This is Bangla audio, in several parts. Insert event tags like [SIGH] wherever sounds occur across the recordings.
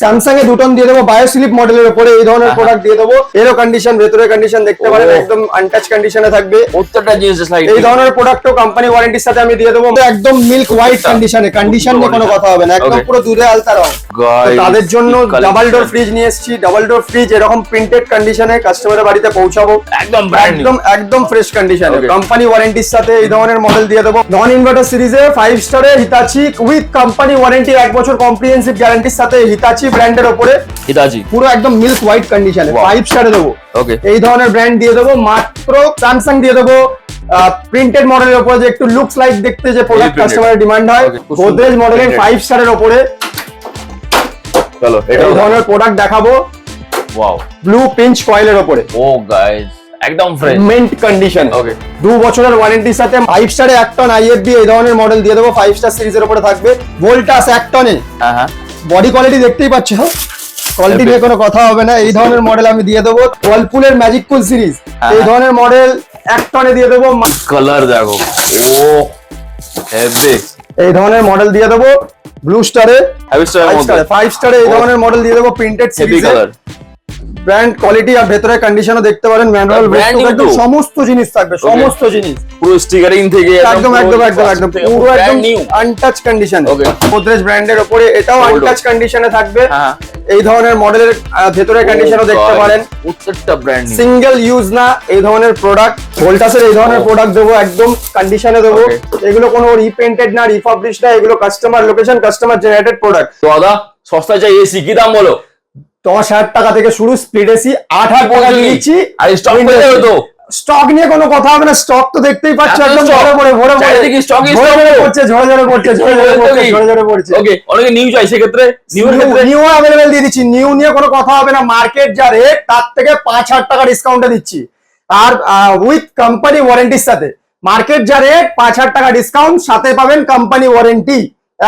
স্যামসাং এ দুটন দিয়ে দেবো বায়োস্লিপ মডেলের উপরে এই ধরনের প্রোডাক্ট দিয়ে দেবো। এরও কন্ডিশন ভেতরে কন্ডিশন দেখতে পারেন. একদম আনটাচ কন্ডিশনে থাকবে। প্রত্যেকটা জিনিস এই ধরনের প্রোডাক্টও কোম্পানি ওয়ারেন্টির সাথে আমি দিয়ে দেবো। একদম মিল্ক হোয়াইট কন্ডিশনে কন্ডিশন নিয়ে কোনো কথা হবে না একদম পুরো দুধে আলতা রং। তাদের জন্য ডাবল ডোর ফ্রিজ নিয়ে এসেছি। ডাবল ডোর ফ্রিজ এরকম প্রিন্টেড কন্ডিশনে কাস্টমারের বাড়িতে পৌঁছাবো। একদম একদম একদম ফ্রেশ কন্ডিশনে. কোম্পানি ওয়ারেন্টির সাথে এই ধরনের মডেল দিয়ে দেবো। নন ইনভার্টার সিরিজে ফাইভ স্টারে হিতাচি উইথ কোম্পানি ওয়ারেন্টি এক বছর কম্প্রিহেন্সিভ গ্যারান্টির সাথে হিতাচি ব্র্যান্ডের উপরে হিতাচি পুরো একদম মিল্ক হোয়াইট কন্ডিশনে ফাইভ স্টারে দেবো। ওকে এই ধরনের ব্র্যান্ড দিয়ে দেবো। মাত্র স্যামসাং দিয়ে দেবো। প্রিন্টেড মডেলের উপরে যে একটু লুকস লাইক দেখতে যে প্রোডাক্ট কাস্টমারের ডিমান্ড হয় গোদরেজ মডেলের ফাইভ স্টারের উপরে চলো এই ধরনের প্রোডাক্ট দেখাবো। ওয়াও ব্লু পিঞ্চ কয়েলের উপরে ও গাইস একদম ফ্রেশ মেন্ট কন্ডিশন Okay. দু বছরের ওয়ারেন্টির সাথে ফাইভ স্টারে এক টন আইএফবি এই ধরনের মডেল দিয়ে দেবো। ফাইভ স্টার সিরিজের উপরে থাকবে। ভোল্টাস এক টনে হ্যাঁ হ্যাঁ। বডি কোয়ালিটি দেখতেই পাচ্ছ? কোয়ালিটি নিয়ে কোনো কথা হবে না। এই ধরনের মডেল আমি দিয়ে দেবো। ওয়ালপুলের ম্যাজিক কুল সিরিজ। এই ধরনের মডেল এক টনে দিয়ে দেবো। কালার দেখো। ও হেভি এই ধরনের মডেল দিয়ে দেবো। ব্লু স্টারে ফাইভ স্টারে ফাইভ স্টারে এই ধরনের মডেল দিয়ে দেবো। Printed series colour brand quality আর ভেতরে কন্ডিশনও দেখতে পারেন ম্যানুয়াল তো? সমস্ত জিনিস থাকবে সমস্ত জিনিস। পুরো স্টিকারিং থেকে একদম একদম একদম একদম পুরো একদম নিউ আনটাচ কন্ডিশন. গোদরেজ ব্র্যান্ডের উপরে এটাও আনটাচ কন্ডিশনে থাকবে। হ্যাঁ। এই ধরনের মডেলের ভেতরে কন্ডিশনও দেখতে পারেন। প্রত্যেকটা ব্র্যান্ড সিঙ্গেল ইউজ না এই ধরনের প্রোডাক্ট ভোল্টাসের এই ধরনের Oh. প্রোডাক্ট দেবো একদম কন্ডিশনে দেবো। এগুলো কোনো রিপেন্টেড না রিপাবলিশ না এগুলো customer location customer generated product তো দাদা সস্তা চাই এসি কি দাম বলো? দশ হাজার টাকা থেকে শুরু স্প্লিট এসি আট হাজার টাকা বলছি। আর স্টক তো? স্টক নিয়ে কোনো কথা হবে না স্টক তো দেখতেই পাচ্ছ একদম stock? ভরে ভরে ভরে ভরে চারিদিকে stock ঝরে ঝরে পড়ছে ঝরে ঝরে পড়ছে ঝরে ঝরে পড়ছে ঝরে ঝরে পড়ছে। ওকে অনেকে নিউ চাই নিউ ক্ষেত্রে নিউ অ্যাভেলেবেল দিয়ে দিচ্ছি। নিউ নিয়ে কোনো কথা হবে না। মার্কেট যা রেট তার থেকে পাঁচ হাজার টাকা ডিসকাউন্টে দিচ্ছি। আর উইথ কোম্পানি ওয়ারেন্টির সাথে। মার্কেট যা রেট পাঁচ হাজার টাকা ডিসকাউন্ট সাথে পাবেন কোম্পানি ওয়ারেন্টি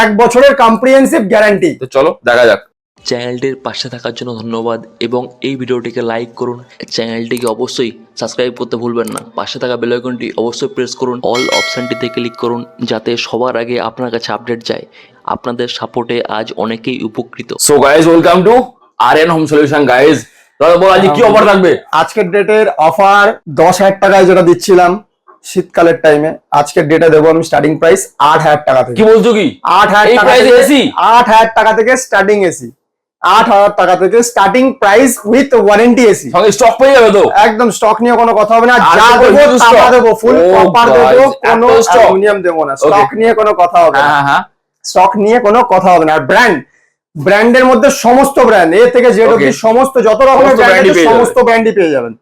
এক বছরের কম্প্রিহেন্সিভ গ্যারান্টি তো চলো দেখা যাক। চ্যানেলটির পাশে থাকার জন্য ধন্যবাদ এবং এই ভিডিওটিকে লাইক করুন। চ্যানেলটিকে অবশ্যই সাবস্ক্রাইব করতে ভুলবেন না। পাশে থাকা বেল আইকনটি অবশ্যই প্রেস করুন। অল অপশানটিতে ক্লিক করুন যাতে সবার আগে আপনার কাছে আপডেট যায়। আপনাদের সাপোর্টে আজ অনেকেই উপকৃত। So guys welcome to R N home solution guys দাদা বল আজকে কি অফার থাকবে? আজকের ডেটের অফার দশ হাজার টাকায় যেটা দিচ্ছিলাম শীতকালের টাইমে আজকের ডেটে দেবো আমি স্টার্টিং প্রাইস আট হাজার টাকা থেকে। কি বলছো কি? আট হাজার টাকা price এ আট হাজার টাকা থেকে স্টার্টিং এসি আট হাজার টাকা থেকে starting price with warranty AC stock পেয়ে যাবে তো? একদম স্টক নিয়ে কোনো কথা হবে না। যা দেবো stock. দেবো ফুল কপার দেবো কোনো? অ্যালুমিনিয়াম দেবো না। স্টক নিয়ে কোনো কথা হবে হ্যাঁ না। হ্যাঁ হ্যাঁ স্টক নিয়ে কোনো কথা হবে না। আর ব্র্যান্ড ব্র্যান্ডের মধ্যে সমস্ত ব্র্যান্ড এ থেকে জেড অব্দি সমস্ত যত রকমের ব্র্যান্ড সমস্ত ব্র্যান্ডই পেয়ে যাবেন।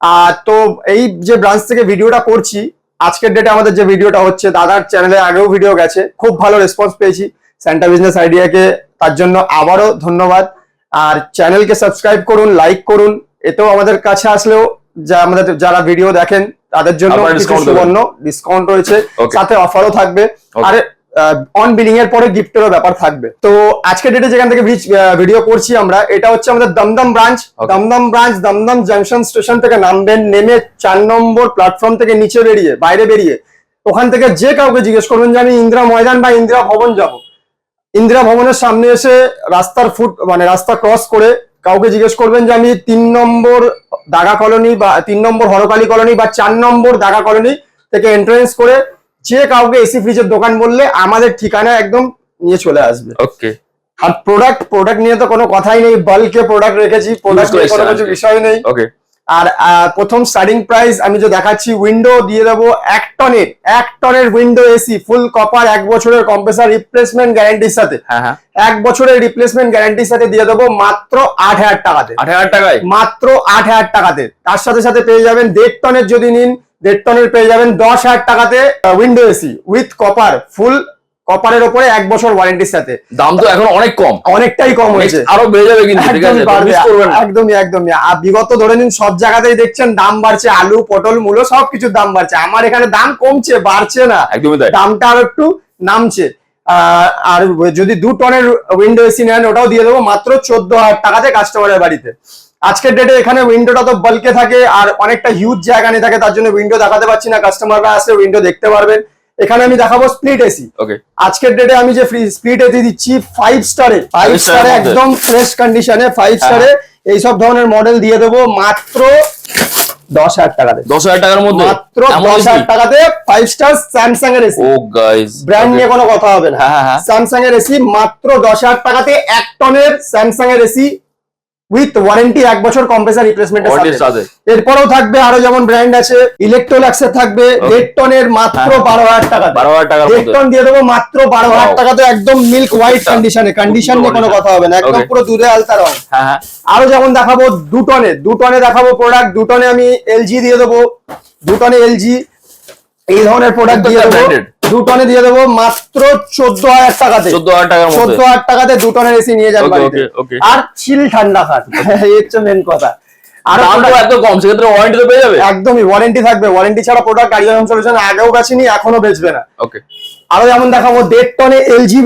আর তো এই যে ব্রাঞ্চ থেকে ভিডিওটা করছি আজকের ডেটে আমাদের যে ভিডিওটা হচ্ছে দাদার চ্যানেলে আগেও ভিডিও গেছে। খুব ভালো রেসপন্স পেয়েছি। স্যান্টা বিজনেস আইডিয়াকে তার জন্য আবারও ধন্যবাদ। আর চ্যানেলকে সাবস্ক্রাইব করুন লাইক করুন। এতেও আমাদের কাছে আসলেও যা আমাদের যারা ভিডিও দেখেন তাদের জন্য কিছু সুবর্ণ ডিসকাউন্ট রয়েছে. সাথে অফারও থাকবে। আর অন বিলিং এর পরে গিফটেরও ব্যাপার থাকবে। তো আজকে ডেটে যেখান থেকে ভিডিও করছি আমরা এটা হচ্ছে আমাদের Dumdum branch Dumdum branch Dumdum junction station থেকে নামবেন নেমে চার নম্বর প্ল্যাটফর্ম থেকে নিচে বেরিয়ে বাইরে বেরিয়ে ওখান থেকে যে কাউকে জিজ্ঞেস করবেন যে আমি ইন্দিরা ময়দান বা ইন্দিরা ভবন যাব। ইন্দিরা ভবনের সামনে এসে রাস্তার ফুট মানে রাস্তা ক্রস করে কাউকে জিজ্ঞেস করবেন যে আমি তিন নম্বর দাগা কলোনি বা তিন নম্বর হরকালি কলোনি বা চার নম্বর দাগা কলোনি থেকে এন্ট্রেন্স করে যে কাউকে এসি ফ্রিজের দোকান বললে আমাদের ঠিকানা একদম নিয়ে চলে আসবে। ওকে আর প্রোডাক্ট প্রোডাক্ট নিয়ে তো কোনো কথাই নেই বাল্কে প্রোডাক্ট রেখেছি প্রোডাক্ট নিয়ে কোনো কিছু বিষয় নেই। ওকে আর প্রথম স্টার্টিং প্রাইস আমি যে দেখাচ্ছি উইন্ডো দিয়ে দেবো এক টনের এক টনের উইন্ডো এসি ফুল কপার এক বছরের কম্প্রেসার রিপ্লেসমেন্ট গ্যারান্টির সাথে। হ্যাঁ হ্যাঁ। এক বছরের রিপ্লেসমেন্ট গ্যারান্টির সাথে দিয়ে দেবো মাত্র আট হাজার টাকাতে। আট হাজার টাকায়? মাত্র আট হাজার টাকাতে। তার সাথে সাথে পেয়ে যাবেন দেড় টনের যদি নিন দেড় টনের পেয়ে যাবেন দশ হাজার টাকাতে window AC with copper full কপারের ওপরে এক বছর ওয়ারেন্টির সাথে। দাম তো এখন অনেক কম। অনেকটাই কম হয়েছে। আরও বেড়ে যাবে কিন্তু ঠিক আছে একদমই একদমই আর বিগত ধরে নিন সব জায়গাতেই দেখছেন দাম বাড়ছে আলু পটল মূলো সবকিছুর দাম বাড়ছে। আমার এখানে দাম কমছে বাড়ছে না। একদমই তাই। দামটা আরও একটু নামছে। আহ, আর যদি দু টনের উইন্ডো এসি নেন ওটাও দিয়ে দেবো মাত্র চোদ্দ হাজার টাকাতে কাস্টমারের বাড়িতে। আজকের ডেটে এখানে উইন্ডোটা তো বলকে থাকে আর অনেকটা হিউজ জায়গা নিয়ে থাকে তার জন্য উইন্ডো দেখাতে পারছি না। কাস্টমাররা আসলে উইন্ডো দেখতে পারবেন। এখানে আমি দেখাবো স্প্লিট এসি ওকে আজকের ডেটে আমি যে ফ্রি স্প্লিট এসি দিচ্ছি ফাইভ স্টারে ফাইভ স্টারে একদম ফ্রেশ কন্ডিশনে ফাইভ স্টারে এইসব ধরনের মডেল দিয়ে দেবো মাত্র দশ হাজার টাকাতে। দশ হাজার টাকার মধ্যে? মাত্র দশ হাজার টাকাতে ফাইভ স্টার স্যামসাং এর এসি ও গাইস ব্র্যান্ড নিয়ে কোনো কথা হবে না। হ্যাঁ, হ্যাঁ, হ্যাঁ। স্যামসাং এর এসি মাত্র দশ হাজার টাকাতে এক টনের স্যামসাং এর এসি উইথ ওয়ারেন্টি এক বছর কম্প্রেসার রিপ্লেসমেন্ট। এরপরেও থাকবে আরও যেমন ব্র্যান্ড আছে ইলেকট্রোলাক্স এর থাকবে দেড় টনের মাত্র হ্যাঁ। বারো হাজার টাকা বারো হাজার টাকার দেড় টন দিয়ে দেবো মাত্র বারো হাজার Wow. টাকাতে একদম মিল্ক হোয়াইট কন্ডিশনে কন্ডিশন নিয়ে কোনো কথা হবে না। একদম. পুরো দুধে আলতা রং হ্যাঁ হ্যাঁ। আরও যেমন দেখাবো দু টনে দু টনে দেখাবো প্রোডাক্ট দু টনে আমি এলজি দিয়ে দেবো। দু টনে এলজি এই ধরনের প্রোডাক্ট দিয়ে দেবো। দু টনে দিয়ে দেবো মাত্র চোদ্দ হাজার টাকাতে। চোদ্দ হাজার টাকা চোদ্দ হাজার টাকাতে দু টনের এসি নিয়ে যান okay. আর চিল ঠান্ডা খান। এই হচ্ছে মেন কথা। আর দাম এত কম সেক্ষেত্রে ওয়ারেন্টি তো পেয়ে যাবে? একদমই ওয়ারেন্টি থাকবে। ওয়ারেন্টি ছাড়া প্রোডাক্ট গাড়ি সলিউশন আগেও বেচেনি এখনও বেচবে না। ওকে। আরও যেমন দেখাবো দেড় টনে এলজি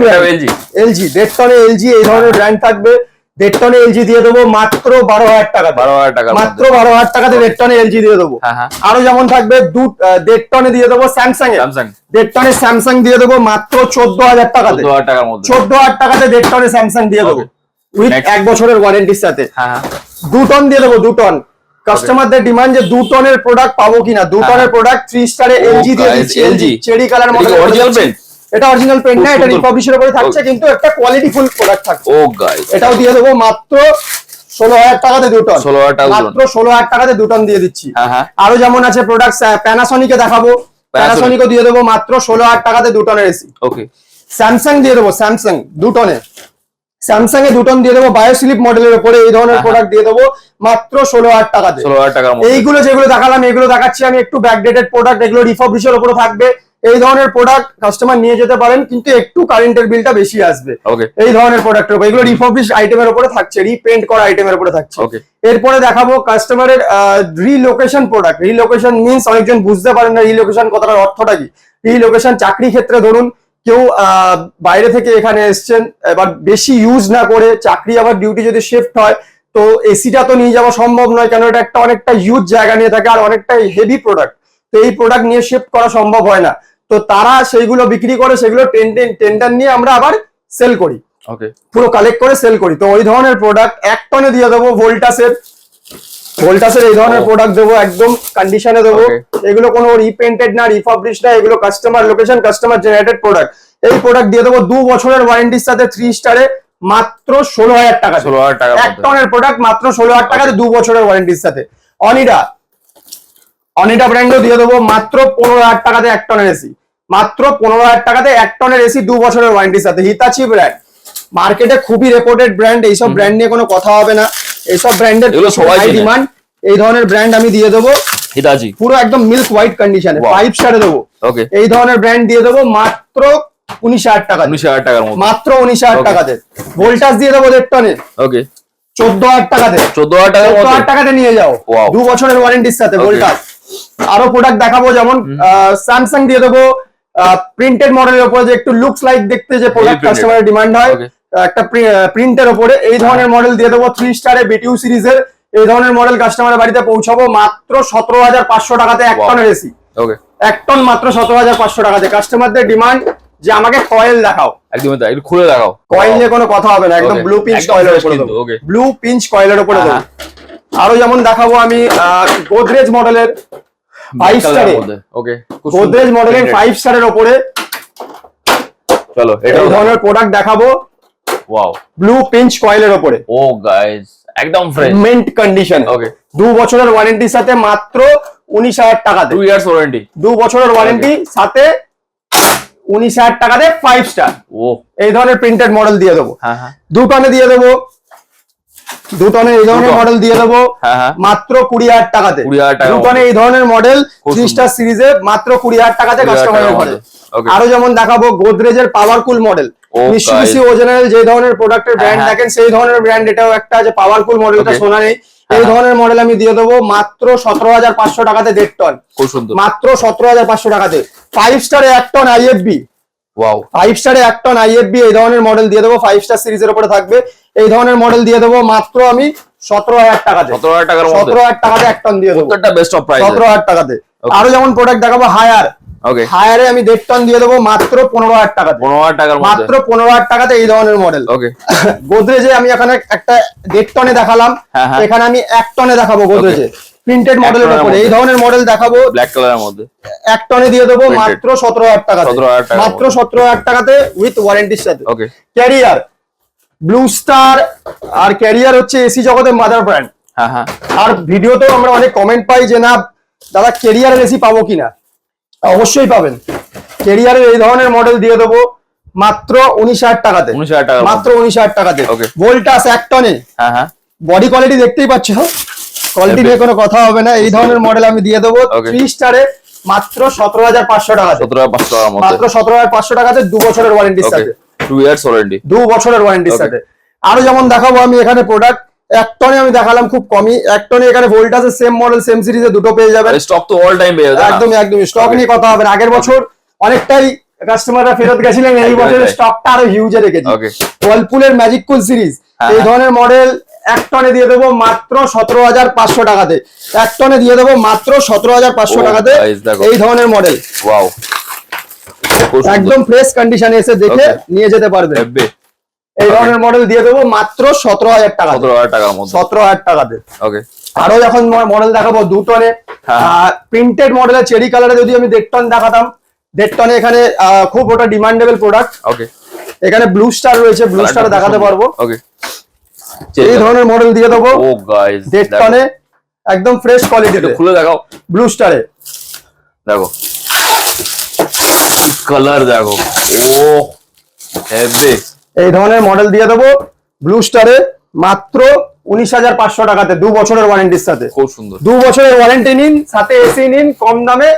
এলজি দেড় টনে এলজি এই ধরনের ব্র্যান্ড থাকবে। দেড় টনে এলজি দিয়ে দেবো মাত্র বারো হাজার টাকা বারো হাজার টাকার মাত্র বারো হাজার টাকাতে দেড় টনে এলজি দিয়ে দেবো। হ্যাঁ, হ্যাঁ। আরও যেমন থাকবে দু দেড় টনে দিয়ে দেবো স্যামসাং Samsung। দেড় টনে স্যামসাং দিয়ে দেবো মাত্র চোদ্দ হাজার টাকাতে চোদ্দ হাজার টাকাতে দেড় টনে স্যামসাং দিয়ে দেবো. উইথ এক বছরের ওয়ারেন্টির সাথে। হ্যাঁ দু টন দিয়ে দেবো দু টন কাস্টমারদের ডিমান্ড যে দু টনের প্রোডাক্ট পাবো কিনা দু। টনের প্রোডাক্ট থ্রি স্টারে এলজি দিয়ে দিচ্ছি। LG cherry colour model original pen? এটা অরিজিনাল পেন না এটা। রিপাবলিশের উপরে থাকছে কিন্তু একটা কোয়ালিটি ফুল প্রোডাক্ট থাকছে। ও গাইস এটাও দিয়ে দেবো মাত্র ষোলো হাজার টাকাতে দু টন 16,000 টাকা মাত্র ষোলো হাজার টাকাতে দু টন দিয়ে দিচ্ছি। হ্যাঁ, হ্যাঁ। আরও যেমন আছে প্রোডাক্ট প্যানাসনিকে দেখাবো। প্যানাসনিকও দিয়ে দেবো মাত্র ষোলো হাজার টাকাতে দু টনের এসি ওকে স্যামসাং দিয়ে দেবো স্যামসাং দু টনে স্যামসাং এ দু টন দিয়ে দেবো বায়োস্লিপ মডেলের উপরে এই ধরনের হ্যাঁ, প্রোডাক্ট দিয়ে দেবো মাত্র ষোলো হাজার টাকাতে। ষোলো হাজার মধ্যে। এইগুলো যেগুলো দেখালাম এগুলো দেখাচ্ছি আমি একটু ব্যাকডেটেড প্রোডাক্ট এগুলো রিফাবলিশের উপরে থাকবে। এই ধরনের প্রোডাক্ট কাস্টমার নিয়ে যেতে পারেন কিন্তু একটু কারেন্টের বিলটা বেশি আসবে। এই ধরনের প্রোডাক্টের উপর। এগুলো রিফাবলিশ আইটেমের উপরে থাকছে রিপেন্ট করা আইটেমের উপরে থাকছে. এরপরে দেখাবো কাস্টমারের রিলোকেশন প্রোডাক্ট রিলোকেশন মিন্স অনেকজন বুঝতে পারেন না রিলোকেশন কথাটার অর্থটা কি। রিলোকেশন চাকরি ক্ষেত্রে ধরুন কেউ বাইরে থেকে এখানে এসছেন এবার বেশি ইউজ না করে চাকরি আবার ডিউটি যদি শিফট হয় তো এসিটা তো নিয়ে যাওয়া সম্ভব নয় কেন এটা একটা অনেকটা ইউজ জায়গা নিয়ে থাকে আর অনেকটা হেভি প্রোডাক্ট তো এই প্রোডাক্ট নিয়ে শিফট করা সম্ভব হয় না। তো তারা সেইগুলো বিক্রি করে সেগুলো টেন্ডার নিয়ে আমরা আবার সেল করি। ওকে পুরো কালেক্ট করে সেল করি। তো ওই ধরনের প্রোডাক্ট এক টনে দিয়ে দেবো ভোল্টাসের। ভোল্টাসের এই ধরনের প্রোডাক্ট দেবো একদম কন্ডিশনে দেবো। এগুলো কোনো রিপেন্টেড না রিফাবলিশ না এগুলো customer location customer generated product এই প্রোডাক্ট দিয়ে দেবো দু বছরের ওয়ারেন্টির সাথে থ্রি স্টারে মাত্র ষোলো হাজার টাকা 16,000 টাকা এক টনের প্রোডাক্ট মাত্র ষোলো হাজার টাকাতে দু বছরের ওয়ারেন্টির সাথে। অনিডা অনিডা ব্র্যান্ডও দিয়ে দেবো মাত্র পনেরো হাজার টাকাতে এক টনের এসি মাত্র পনেরো হাজার টাকাতে এক টনের এসি দু বছরের ওয়ারেন্টির সাথে। হিতাচি ব্র্যান্ড মার্কেটে খুবই রেপুটেড ব্র্যান্ড এইসব ব্র্যান্ড নিয়ে কোনো কথা হবে না। এইসব ব্র্যান্ডের সবাই ডিমান্ড এই ধরনের ব্র্যান্ড আমি দিয়ে দেবো। হিতাজি পুরো একদম মিল্ক হোয়াইট কন্ডিশনে. ফাইভ স্টারে দেবো। ওকে এই ধরনের ব্র্যান্ড দিয়ে দেবো মাত্র উনিশ হাজার টাকা। উনিশ হাজার টাকার মাত্র উনিশ হাজার টাকাতে। ভোল্টাস দিয়ে দেবো দেড় টনে ওকে চোদ্দ হাজার টাকাতে। চোদ্দ হাজার টাকার চোদ্দ হাজার টাকাতে নিয়ে যাও. দু বছরের ওয়ারেন্টির সাথে ভোল্টাস আরও প্রোডাক্ট দেখাবো যেমন স্যামসাং দিয়ে দেবো প্রিন্টেড মডেলের উপরে যে একটু লুকস লাইক দেখতে যে প্রোডাক্ট. কাস্টমারের ডিমান্ড হয় একটা প্রিন্টের উপরে এই ধরনের মডেল দিয়ে দেবো থ্রি স্টারে বিটিউ সিরিজের এই ধরনের মডেল কাস্টমারের বাড়িতে পৌঁছাবো মাত্র সতেরো হাজার পাঁচশো টাকাতে এক. টনের এসি এক টন মাত্র সতেরো হাজার পাঁচশো টাকাতে। কাস্টমারদের ডিমান্ড যে আমাকে কয়েল দেখাও। একদমই তাই খুলে দেখাও। কয়েল নিয়ে কোনো কথা হবে না একদম ব্লু পিঞ্চ একদম কয়েলের উপরে. ব্লু পিঞ্চ কয়েলের উপরে হ্যাঁ, দেবো। আরও যেমন দেখাবো আমি গোদরেজ মডেলের ফাইভ স্টারে ওকে গোদরেজ মডেলের ফাইভ স্টারের উপরে চলো এটা ধরনের প্রোডাক্ট দেখাবো। ওয়াও ব্লু পিঞ্চ কয়েলের উপরে ও গাইস একদম ফ্রেশ মিন্ট কন্ডিশন Okay. দু বছরের ওয়ারেন্টির সাথে মাত্র উনিশ হাজার টাকাতে। টু ইয়ার্স ওয়ারেন্টি দু বছরের ওয়ারেন্টি সাথে উনিশ হাজার টাকাতে ফাইভ স্টার ও। এই ধরনের প্রিন্টেড মডেল দিয়ে দেবো। হ্যাঁ হ্যাঁ। দু টনে দিয়ে দেবো। দু টনে এই ধরনের মডেল দিয়ে দেবো হ্যাঁ, হ্যাঁ। মাত্র কুড়ি হাজার টাকাতে। 20,000 টাকার দু টনে এই ধরনের মডেল থ্রি স্টার সিরিজে মাত্র কুড়ি হাজার টাকাতে 20,000 কাস্টমারের ঘরে। আরও যেমন দেখাবো গোদরেজের পাওয়ারফুল মডেল guys. যে ধরনের প্রোডাক্টের ব্র্যান্ড হ্যাঁ। দেখেন সেই ধরনের ব্র্যান্ড এটাও একটা আছে পাওয়ারফুল মডেলটা. শোনা নেই। এই। ধরনের মডেল আমি দিয়ে দেবো মাত্র সতেরো হাজার পাঁচশো টাকাতে দেড় টন মাত্র সতেরো হাজার পাঁচশো টাকাতে। ফাইভ স্টার এক টন আইএফবি ওয়াও ফাইভ স্টারে এক টন আইএফবি এই ধরনের মডেল দিয়ে দেবো ফাইভ স্টার সিরিজের উপরে থাকবে। এই ধরনের মডেল দিয়ে দেবো মাত্র আমি সতেরো হাজার টাকাতে। সতেরো হাজার টাকার সতেরো হাজার টাকাতে এক টন দিয়ে দেবো। প্রত্যেকটা বেস্ট অফ প্রাইস সতেরো হাজার টাকাতে। আরও যেমন প্রোডাক্ট দেখাবো হায়ার ওকে হায়ারে আমি দেড় টন দিয়ে দেবো মাত্র পনেরো হাজার টাকাতে। পনেরো হাজার টাকার মাত্র পনেরো হাজার টাকাতে এই ধরনের মডেল ওকে [LAUGHS] গোদরেজে আমি এখানে একটা দেড় টনে দেখালাম। হ্যাঁ, হ্যাঁ। এখানে আমি এক টনে দেখাবো গোদরেজে। প্রিন্টেড মডেলের উপরে। এই ধরনের মডেল দেখাবো। ব্ল্যাক কালারের মধ্যে। এক টনে দিয়ে দেবো মাত্র সতেরো হাজার টাকাতে। 17,000 টাকার মাত্র সতেরো হাজার টাকাতে উইথ ওয়ারেন্টির সাথে। ওকে ক্যারিয়ার ব্লু স্টার আর ক্যারিয়ার হচ্ছে এসি জগতের মাদার ব্র্যান্ড হ্যাঁ হ্যাঁ। আর ভিডিওতেও আমরা অনেক কমেন্ট পাই যে না দাদা কেরিয়ারের এসি পাবো কিনা? অবশ্যই পাবেন। কেরিয়ারের এই ধরনের মডেল দিয়ে দেবো মাত্র উনিশ হাজার টাকাতে। উনিশ হাজার টাকার মাত্র উনিশ হাজার টাকাতে. ভোল্টাস এক টনে। হ্যাঁ হ্যাঁ। বডি কোয়ালিটি দেখতেই পাচ্ছ? কোয়ালিটি নিয়ে কোনো কথা হবে না এই ধরনের মডেল আমি দিয়ে দেবো. থ্রি স্টারে মাত্র সতেরো হাজার পাঁচশো টাকা সতেরো হাজার পাঁচশো মধ্যে। মাত্র সতেরো হাজার পাঁচশো টাকাতে দু বছরের ওয়ারেন্টির ওকে সাথে টু ইয়ার্স ওয়ারেন্টি দু বছরের ওয়ারেন্টির Okay. সাথে আরও যেমন দেখাবো আমি এখানে প্রোডাক্ট এক টনে আমি দেখালাম খুব কমই। এক টনে এখানে ভোল্টাসের সেম মডেল সেম সিরিজে দুটো পেয়ে যাবেন। স্টক তো অল টাইম পেয়ে যাবে? একদমই একদমই। স্টক নিয়ে কথা হবে। আগের বছর অনেকটাই কাস্টমাররা ফেরত গেছিলেন এই বছরের স্টকটা আরও হিউজে রেখেছি. ওয়ালপুলের ম্যাজিক কুল সিরিজ হ্যাঁ, এই হ্যাঁ। ধরনের মডেল এক টনে দিয়ে দেবো মাত্র সতেরো হাজার পাঁচশো টাকাতে। এক টনে দিয়ে দেবো মাত্র সতেরো হাজার পাঁচশো টাকাতে এই ধরনের মডেল ওয়াও একদম ফ্রেশ কন্ডিশনে এসে দেখে নিয়ে যেতে পারবে। এই ধরনের মডেল দিয়ে দেবো মাত্র সতেরো হাজার টাকা সতেরো হাজার টাকার মধ্যে। সতেরো হাজার টাকাতে। ওকে আরও যখন মডেল দেখাবো দু টনে। প্রিন্টেড মডেলের চেরি কালারে যদি আমি দেড় টন দেখাতাম দেড় টনে এখানে খুব ওটা ডিমান্ডেবল প্রোডাক্ট ওকে এখানে ব্লু স্টার রয়েছে ব্লু স্টার দেখাতে পারব। ওকে এই ধরনের মডেল দিয়ে দেবো। ও গাইস একদম ফ্রেশ কোয়ালিটিতে খুলে দেখাও। ব্লু স্টারে দেখো। কালার দেখো। ও হেভি এই ধরনের মডেল দিয়ে দেবো। ব্লু স্টারে মাত্র উনিশ হাজার পাঁচশো টাকাতে দু বছরের ওয়ারেন্টির সাথে। খুব সুন্দর। দু বছরের ওয়ারেন্টি নিন সাথে এসি নিন কম দামে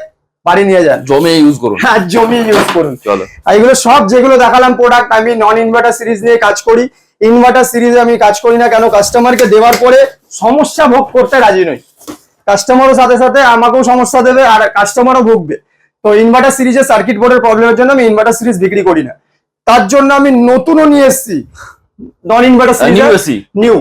বাড়ি নিয়ে যান। জমি ইউজ করুন। হ্যাঁ জমি ইউজ করুন। চলো। এগুলো সব যেগুলো দেখালাম প্রোডাক্ট আমি নন ইনভার্টার সিরিজ নিয়ে কাজ করি। ইনভার্টার সিরিজে আমি কাজ করি না কেন? কাস্টমারকে দেওয়ার পরে সমস্যা ভোগ করতে রাজি নই। কাস্টমারও সাথে সাথে আমাকেও সমস্যা দেবে আর কাস্টমারও ভুগবে। তো ইনভার্টার সিরিজের সার্কিট বোর্ডের প্রবলেমের জন্য আমি ইনভার্টার সিরিজ বিক্রি করি না। তার জন্য আমি নতুনও নিয়ে এসেছি। Non inverter series new.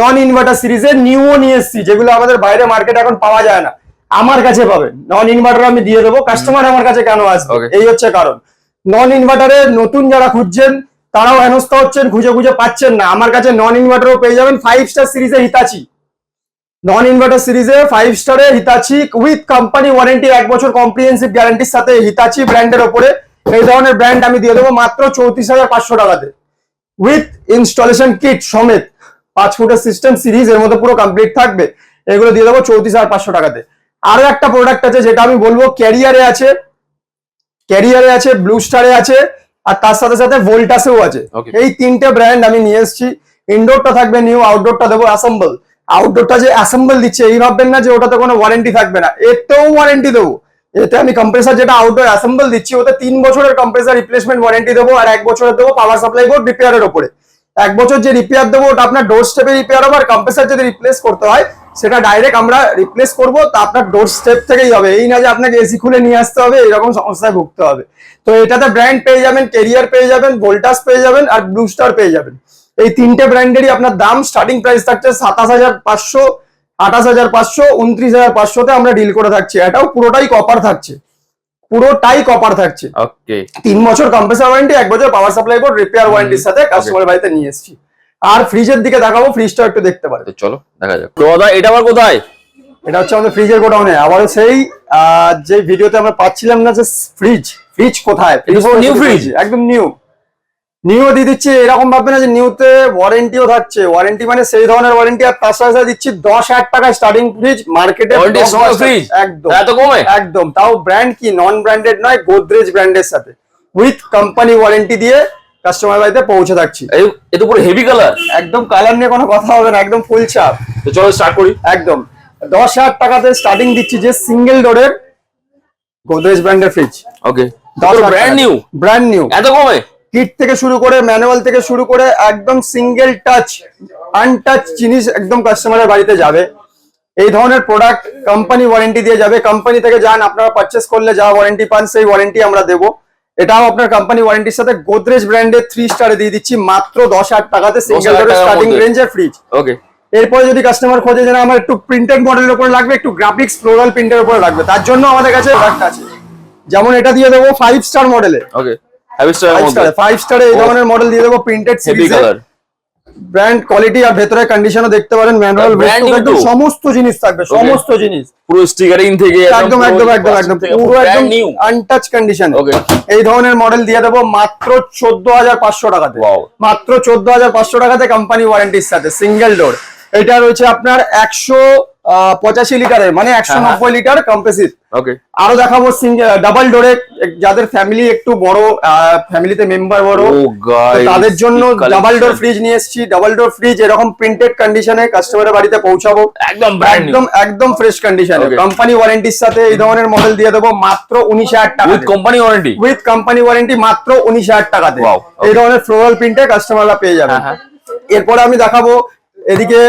Non inverter সিরিজের নিউও নিয়ে এসেছি যেগুলো আমাদের বাইরে মার্কেট এখন পাওয়া যায় না। আমার কাছে পাবেন নন ইনভার্টার আমি দিয়ে দেবো। কাস্টমার আমার কাছে কেন আসবে? এই হচ্ছে কারণ। নন ইনভার্টারে নতুন যারা খুঁজছেন তারাও হেনস্থা হচ্ছেন, খুঁজে খুঁজে পাচ্ছেন না। আমার কাছে নন ইনভার্টারও পেয়ে যাবেন ফাইভ স্টার সিরিজে হিতাচি। নন ইনভার্টার সিরিজে ফাইভ স্টারে হিতাচি উইথ কোম্পানি ওয়ারেন্টি এক বছর কম্প্রিহেন্সিভ গ্যারান্টির সাথে হিতাচি ব্র্যান্ডের ওপরে। এই ধরনের ব্র্যান্ড আমি দিয়ে দেবো মাত্র চৌত্রিশ হাজার পাঁচশো টাকাতে উইথ ইনস্টলেশন কিট সমেত। পাঁচ ফুটের সিস্টেম সিরিজ এর মধ্যে পুরো কমপ্লিট থাকবে। এগুলো দিয়ে দেবো চৌত্রিশ হাজার পাঁচশো টাকাতে আরও একটা প্রোডাক্ট আছে, যেটা আমি বলব ক্যারিয়ারে আছে। ক্যারিয়ারে আছে ব্লু স্টারে আছে। আর তার সাথে সাথে ভোল্টাসেও আছে। এই তিনটে ব্র্যান্ড আমি নিয়ে এসেছি। ইনডোরটা থাকবে নিউ আউটডোরটা দেবো অ্যাসেম্বল আউটডোরটা যে অ্যাসেম্বল দিচ্ছে এই ভাববেন না যে ওটাতে কোনো ওয়ারেন্টি থাকবে না। এতেও ওয়ারেন্টি দেবো। এতে আমি কম্প্রেসার যেটা আউটডোর অ্যাসেম্বল দিচ্ছি ওতে তিন বছরের কম্প্রেসার রিপ্লেসমেন্ট ওয়ারেন্টি দেবো আর এক বছরের দেবো পাওয়ার সাপ্লাই বোর্ড রিপেয়ারের ওপরে এক বছর যে রিপেয়ার দেবো ওটা আপনার ডোর স্টেপে রিপেয়ার হবে আর কম্প্রেসার যদি রিপ্লেস করতে হয় সেটা ডাইরেক্ট আমরা রিপ্লেস করব তা আপনার ডোর স্টেপ থেকেই হবে। এই না যে আপনাকে এসি খুলে নিয়ে আসতে হবে এরকম সমস্যায় ভুগতে হবে। তো এটাতে ব্র্যান্ড পেয়ে যাবেন কেরিয়ার পেয়ে যাবেন ভোল্টাস পেয়ে যাবেন আর ব্লু স্টার পেয়ে যাবেন। এই তিনটে ব্র্যান্ডেরই আপনার দাম স্টার্টিং প্রাইস থাকছে সাতাশ হাজার পাঁচশো আঠাশ হাজার পাঁচশো উনত্রিশ হাজার পাঁচশোতে আমরা ডিল করে থাকছি। এটাও পুরোটাই কপার থাকছে। পুরোটাই কপার থাকছে। ওকে তিন বছর কম্প্রেসার ওয়ারেন্টি এক বছর পাওয়ার সাপ্লাই বোর্ড রিপেয়ার ওয়ারেন্টির সাথে কাস্টমার বাড়িতে নিয়ে এসেছি। আর ফ্রিজের দিকে দেখাবো ফ্রিজটা একটু দেখতে পারে। চলো দেখা যাক। দাদা এটা আবার কোথায়? এটা হচ্ছে আমাদের ফ্রিজের গোডাউনে আবার সেই যে ভিডিওতে আমরা পাচ্ছিলাম না যে ফ্রিজ ফ্রিজ কোথায়? new fridge? একদম নিউ নিউ দিয়ে দিচ্ছি এরকম ভাববে না যে নিউতে ওয়ারেন্টিও থাকছে। ওয়ারেন্টি মানে সেই ধরনের ওয়ারেন্টি আর তার সাথে দিচ্ছি দশ হাজার টাকা স্টার্টিং ফ্রিজ মার্কেটে একদম। এত কমে? একদম। তাও ব্র্যান্ড কি? নন ব্র্যান্ডেড নয় গোদরেজ ব্র্যান্ডের সাথে। উইথ কোম্পানি ওয়ারেন্টি দিয়ে কাস্টমার বাড়িতে পৌঁছে থাকছি। এই এ পুরো হেভি কালার একদম কালার নিয়ে কোনো কথা হবে না একদম ফুল চাপ তো চলো স্টার্ট করি। একদম। দশ হাজার টাকাতে স্টার্টিং দিচ্ছি যে সিঙ্গেল ডোরের গোদরেজ ব্র্যান্ডের fridge okay brand new brand new এত কমে? কিট থেকে শুরু করে ম্যানুয়াল থেকে শুরু করে একদম সিঙ্গেল টাচ আনটাচ জিনিস একদম কাস্টমারের বাড়িতে যাবে। এই ধরনের প্রোডাক্ট কোম্পানি ওয়ারেন্টি দিয়ে যাবে। কোম্পানি থেকে যান আপনারা পারচেস করলে যা ওয়ারেন্টি পান সেই ওয়ারেন্টি আমরা দেবো। এটাও আপনার কোম্পানি ওয়ারেন্টির সাথে গোদরেজ ব্র্যান্ডের থ্রি স্টারে দিয়ে দিচ্ছি মাত্র দশ হাজার টাকাতে সিঙ্গেল 10,000 ডোরের স্টার্টিং। রেঞ্জের ফ্রিজ ওকে এরপরে যদি কাস্টমার খোঁজে যে আমার একটু প্রিন্টেড মডেলের উপরে লাগবে একটু গ্রাফিক্স ফ্লোরাল প্রিন্টের উপরে লাগবে। তার জন্য আমাদের কাছে প্রোডাক্ট আছে। যেমন এটা দিয়ে দেবো ফাইভ স্টার মডেলে ওকে ফাইভ স্টার ফাইভ স্টারে এই ধরনের মডেল দিয়ে দেবো printed series colour brand quality আর ভেতরের কন্ডিশনও দেখতে পারেন ম্যানুয়াল ব্র্যান্ডিং সমস্ত জিনিস থাকবে সমস্ত জিনিস। পুরো স্টিকারিং থেকে একদম একদম একদম একদম পুরো একদম নিউ আনটাচ কন্ডিশন ওকে এই ধরনের মডেল দিয়ে দেবো মাত্র চোদ্দ হাজার পাঁচশো টাকাতে। Wow. মাত্র চোদ্দ হাজার পাঁচশো টাকাতে কোম্পানি ওয়ারেন্টির সাথে সিঙ্গেল ডোর এটা রয়েছে আপনার একশো পঁচাশি লিটারের মানে একশো হ্যাঁ, হ্যাঁ। নব্বই লিটার কম্পেসিভ আরও দেখাবো ডাবল ডোরে যাদের ফ্যামিলি একটু বড় ফ্যামিলিতে মেম্বার বড় গাইস তাদের জন্য ডাবল ডোর ফ্রিজ নিয়ে এসেছি। ডাবল ডোর ফ্রিজ এরকম প্রিন্টেড কন্ডিশনে কাস্টমারের বাড়িতে পৌঁছাবো। একদম একদম একদম ফ্রেশ কন্ডিশনে কোম্পানি ওয়ারেন্টির সাথে এই ধরনের মডেল দিয়ে দেবো মাত্র উনিশ হাজার টাকা with company warranty with company warranty মাত্র উনিশ হাজার টাকাতে এই ধরনের ফ্লোরাল প্রিন্টে কাস্টমাররা পেয়ে যাবে। হ্যাঁ। এরপরে আমি দেখাবো এদিকে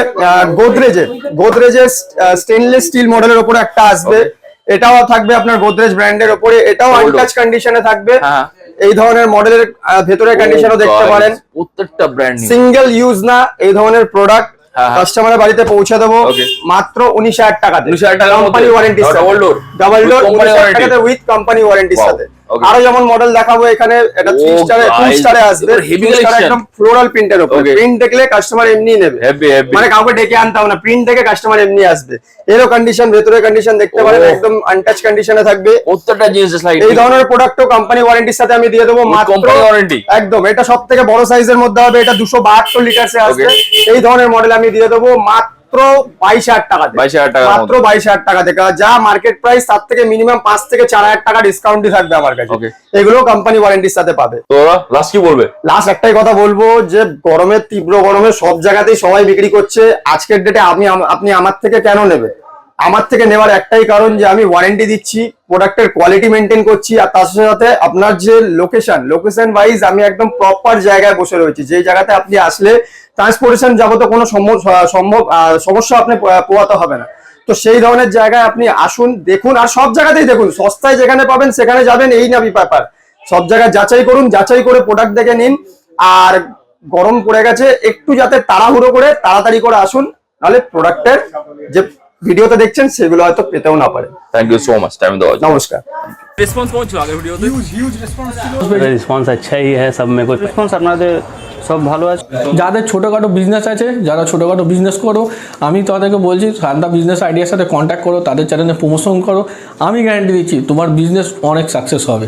গোদরেজের গোদরেজের স্টেনলেস স্টিল মডেলের উপরে একটা আসবে এটাও থাকবে আপনার গোদরেজ ব্র্যান্ডের উপরে এটাও. আনটাচ কন্ডিশনে থাকবে হ্যাঁ। এই ধরনের মডেলের ভেতরে কন্ডিশনও Oh, দেখতে পারেন প্রত্যেকটা ব্র্যান্ড নিউ সিঙ্গেল ইউজ না এই ধরনের প্রোডাক্ট হ্যাঁ, হ্যাঁ। কাস্টমারের বাড়িতে পৌঁছে দেবো মাত্র উনিশ হাজার টাকাতে 19,000 টাকার মধ্যে? Company warranty? Double door company warranty? With company ওয়ারেন্টির সাথে. আরও যেমন মডেল দেখাবো এখানে এটা থ্রি স্টারে টু স্টারে আসবে। collection. একদম ফ্লোরাল প্রিন্টের উপর। প্রিন্ট দেখলে কাস্টমার এমনি নেবে। হেভি হেভি মানে কাউকে ডেকে আনতে হবে না। প্রিন্ট দেখে কাস্টমার এমনি আসবে। এরও কন্ডিশন ভেতরে কন্ডিশন দেখতে পারেন Oh. একদম আনটাচ কন্ডিশনে থাকবে। প্রত্যেকটা জিনিস এই ধরনের প্রোডাক্টও কোম্পানি ওয়ারেন্টির সাথে আমি দিয়ে দেবো মাত্র company warranty? একদম এটা সব থেকে বড় সাইজের মধ্যে হবে এটা দুশো বাহাত্তর লিটারসে আসবে। এই ধরনের মডেল আমি দিয়ে দেবো মাত্র বাইশ হাজার টাকা 22,000 টাকার মাত্র বাইশ হাজার টাকা থেকে যা মার্কেট প্রাইস তার থেকে মিনিমাম পাঁচ থেকে চার হাজার টাকা ডিসকাউন্টই থাকবে আমার কাছে। এগুলো কোম্পানি ওয়ারেন্টির সাথে পাবে। তো লাস্ট কি বলবে? লাস্ট একটাই কথা বলব যে গরমের তীব্র গরমে সব জায়গাতেই সবাই বিক্রি করছে। আজকের ডেটে আমি আপনি আমার থেকে কেন নেবে? আমার থেকে নেওয়ার একটাই কারণ যে আমি ওয়ারেন্টি দিচ্ছি প্রোডাক্টের কোয়ালিটি মেনটেন করছি আর তার সাথে সাথে আপনার যে লোকেশন লোকেশন ওয়াইজ আমি একদম প্রপার জায়গায় বসে রয়েছি। যে জায়গাতে আপনি আসলে ট্রান্সপোর্টেশন যাবত কোনো সম্ভ- সম্ভব সমস্যা আপনি পোয়াতে হবে না। তো সেই ধরনের জায়গায় আপনি আসুন দেখুন আর সব জায়গাতেই দেখুন সস্তায় যেখানে পাবেন সেখানে যাবেন এই না ব্যাপার। সব জায়গায় যাচাই করুন যাচাই করে প্রোডাক্ট দেখে নিন আর গরম পড়ে গেছে একটু যাতে তাড়াহুড়ো করে তাড়াতাড়ি করে আসুন নাহলে প্রোডাক্টের যে ভিডিওতে দেখছেন সেগুলো হয়তো পেতেও না পারে। Thank you so much time জন্য নমস্কার। রেসপন্স কেমন ছিল আগের ভিডিওতে রেসপন্স আচ্ছাই হ্যাঁ সব মে কো রেসপন্স আপনাদের সব ভালো আছে যাদের ছোটোখাটো বিজনেস আছে যারা ছোটোখাটো বিজনেস করো আমি তাদেরকে বলছি সান্দা বিজনেস আইডিয়ার সাথে কন্ট্যাক্ট করো তাদের চ্যানেলে প্রমোশন করো আমি গ্যারান্টি দিচ্ছি তোমার বিজনেস অনেক সাকসেস হবে